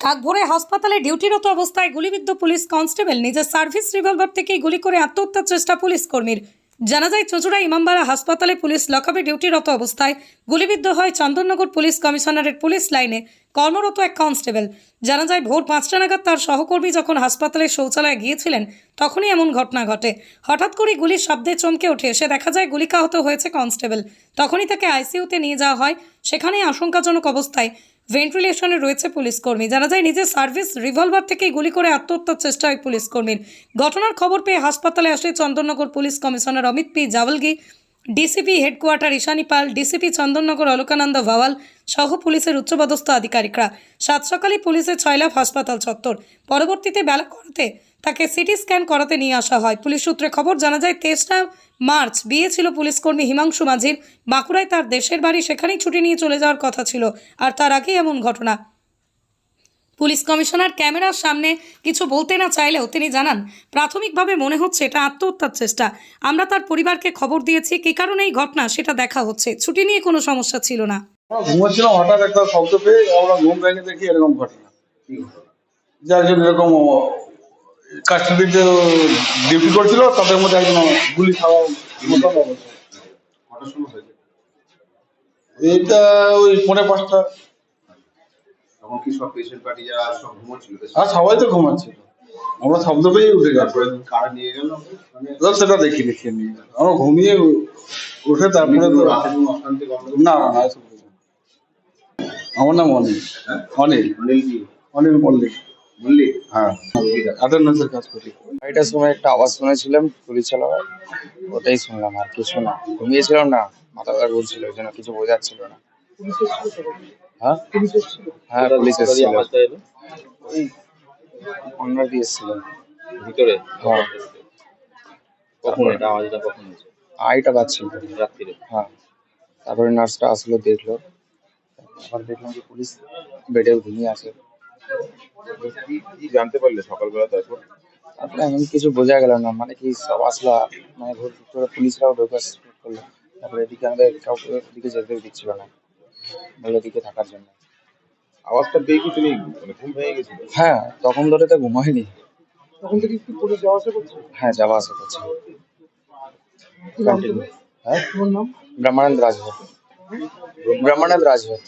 কাকভোরে হাসপাতালে ডিউটিরত অবস্থায় গুলিবিদ্ধ পুলিশ কনস্টেবল নিজের সার্ভিস রিভলভার থেকেই গুলি করে আত্মহত্যার চেষ্টা পুলিশ কর্মীর। জানা যায়, চুঁচুড়া ইমামবাড়া হাসপাতালে পুলিশ লকআপে ডিউটিরত অবস্থায় গুলিবিদ্ধ হয় চন্দননগর পুলিশ কমিশনারের পুলিশ লাইনে কর্মরত এক কনস্টেবল। জানা যায়, ভোর পাঁচটা নাগাদ তার সহকর্মী যখন হাসপাতালের শৌচালয়ে গিয়েছিলেন, তখনই এমন ঘটনা ঘটে। হঠাৎ করে গুলির শব্দে চমকে ওঠে। সে দেখা যায়, গুলিকাহত হয়েছে কনস্টেবল। তখনই তাকে আইসিইউতে নিয়ে যাওয়া হয়। সেখানেই আশঙ্কাজনক অবস্থায় ভেন্টিলেশনে রয়েছে পুলিশ কর্মী জানা যায়, নিজের সার্ভিস রিভলভার থেকে গুলি করে আত্মহত্যার চেষ্টা হয় পুলিশ কর্মীর ঘটনার খবর পেয়ে হাসপাতালে আসে Chandannagar police commissioner Amit P. Javalgi DCP headquarter Ishani Pal DCP Chandannagar Alakananda Bhawal সহ পুলিশের উচ্চপদস্থ আধিকারিকরা। সাত সকালে পুলিশের ছয়লাভ হাসপাতাল চত্বর। পরবর্তীতে বেলা করতে তাকে সিটি স্ক্যান করাতে নিয়ে আসা হয়। পুলিশ সূত্রে খবর জানা যায়, তেসরা মার্চ বিয়ে ছিল পুলিশকর্মী হিমাংশু মাঝির। বাঁকুড়ায় তার দেশের বাড়ি সেখানেই ছুটি নিয়ে চলে যাওয়ার কথা ছিল, আর তার আগেই এমন ঘটনা। পুলিশ কমিশনার ক্যামেরার সামনে কিছু বলতে না চাইলেও তিনি জানান প্রাথমিকভাবে মনে হচ্ছে এটা আত্মহত্যার চেষ্টা। আমরা তার পরিবারকে খবর দিয়েছি। কী কারণে এই ঘটনা সেটা দেখা হচ্ছে? ছুটি নিয়ে কোনো সমস্যা ছিল না। আমরা ঘুমাচ্ছিলাম হঠাৎ একটা শব্দ পেয়ে আমরা ঘুম ভেঙে দেখি এরকম ঘটনা। যার জন্য এরকম কাস্টডিতে ডিউটি করছিল তাদের মধ্যে একজন গুলি খাওয়া মতো অবস্থা। কটার এইটা ওই পৌনে পাঁচটা। তখন কি সব পেশেন্ট পার্টি যারা সব ঘুমোচ্ছিল? আর সবাই তো ঘুমাচ্ছিল। আমরা শব্দ পেয়েই উঠে গেছি তারপরে নিয়ে গেল? মানে সেটা দেখি দেখি নিয়ে গেল। আমরা ঘুমিয়ে উঠে তারপরে তো রাতে কোনো অশান্তি গন্ডগোল না না না কিছু না। আমার নাম অনিল। হ্যাঁ? অনিল। অনিল অনিল মল্লিক। মল্লিক? হ্যাঁ। অ্যাটেন্ডেন্সের কাজ করি। আড়াইটার সময় একটা আওয়াজ শুনেছিলাম গুলি চালাবার ওটাই শুনলাম আর কিছু না। ঘুমিয়েছিলাম না মাথা ব্যথা ঘুরছিল ওই জন্য কিছু বোঝাচ্ছিল না। হ্যাঁ? হ্যাঁ পুলিশ এসেছিল। ওই দিয়ে এসেছিল। ভিতরে? হ্যাঁ। কখন এটা? আওয়াজটা কখন হয়েছে? আড়াইটা বাজছিল। রাত্রিরে? হ্যাঁ। তারপরে নার্সটা আসলো দেখল। আবার দেখলাম যে পুলিশ বেডে ঘুমিয়ে আছে। জানতে পারলে সকালবেলা তারপর? তারপরে এমন কিছু বোঝা গেল না। মানে কি সব আসলা মানে ঘুর পুলিশরাও ঢোকা করল। তারপরে এদিকে আমাদের কাউকে এদিকে যেতে দিচ্ছিল না। বলল দিকে থাকার জন্য। আওয়াজটা পেয়ে কি তুমি মানে ঘুম ভেঙে গেছিল হ্যাঁ তখন ধরে তো ঘুমায়নি তখন থেকে কি যাওয়া আসা করছ? হ্যাঁ যাওয়া আসা করছে। হ্যাঁ? ব্রহ্মানন্দ রাজভর ব্রহ্মানন্দ রাজভর